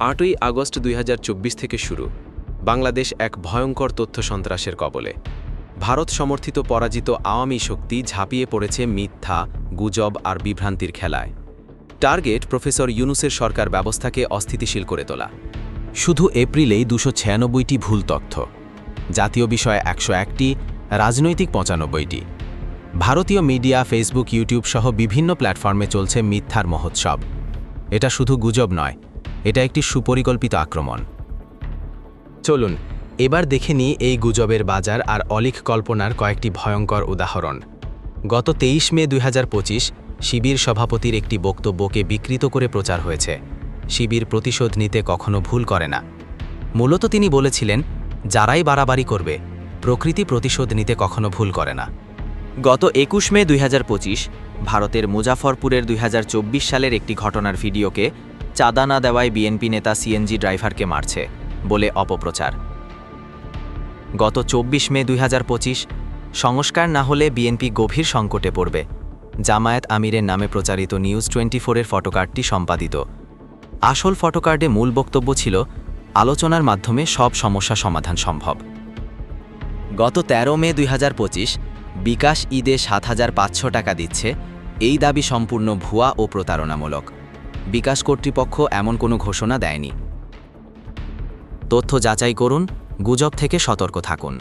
আটই আগস্ট দুই হাজার চব্বিশ থেকে শুরু, বাংলাদেশ এক ভয়ঙ্কর তথ্য সন্ত্রাসের কবলে। ভারত সমর্থিত পরাজিত আওয়ামী শক্তি ঝাঁপিয়ে পড়েছে মিথ্যা, গুজব আর বিভ্রান্তির খেলায়। টার্গেট প্রফেসর ইউনুসের সরকার ব্যবস্থাকে অস্থিতিশীল করে তোলা। শুধু এপ্রিলেই দুশো ছিয়ানব্বইটি ভুল তথ্য। জাতীয় বিষয় একশো একটি, রাজনৈতিক পঁচানব্বইটি। ভারতীয় মিডিয়া, ফেসবুক, ইউটিউব সহ বিভিন্ন প্ল্যাটফর্মে চলছে মিথ্যার মহোৎসব। এটা শুধু গুজব নয় এটা একটি সুপরিকল্পিত আক্রমণ। চলুন, এবার দেখে নিই এই গুজবের বাজার আর অলিক কল্পনার কয়েকটি ভয়ঙ্কর উদাহরণ। গত তেইশ মে দুই হাজার পঁচিশ শিবির সভাপতির একটি বক্তব্যকে বিকৃত করে প্রচার হয়েছে। শিবির প্রতিশোধ নিতে কখনো ভুল করে না। মূলত তিনি বলেছিলেন, যারাই বাড়াবাড়ি করবে, প্রকৃতি প্রতিশোধ নিতে কখনো ভুল করে না। গত একুশ মে দুই হাজার পঁচিশ ভারতের মুজাফরপুরের দুই হাজার চব্বিশ সালের একটি ঘটনার ভিডিওকে চাঁদা না দেওয়ায় বিএনপি নেতা সিএনজি ড্রাইভারকে মারছে বলে অপপ্রচার। গত চব্বিশ মে দুই হাজার পঁচিশ, সংস্কার না হলে বিএনপি গভীর সংকটে পড়বে। জামায়াত আমিরের নামে প্রচারিত নিউজ টোয়েন্টি ফোরের ফটোকার্ডটি সম্পাদিত। আসল ফটোকার্ডে মূল বক্তব্য ছিল, আলোচনার মাধ্যমে সব সমস্যা সমাধান সম্ভব। গত ১৩ মে দুই হাজার পঁচিশ, বিকাশ ঈদে সাত হাজার পাঁচশো টাকা দিচ্ছে, এই দাবি সম্পূর্ণ ভুয়া ও প্রতারণামূলক। বিকাশ কর্তৃপক্ষ এমন কোনো ঘোষণা দেয়নি। তথ্য যাচাই করুন গুজব থেকে সতর্ক থাকুন।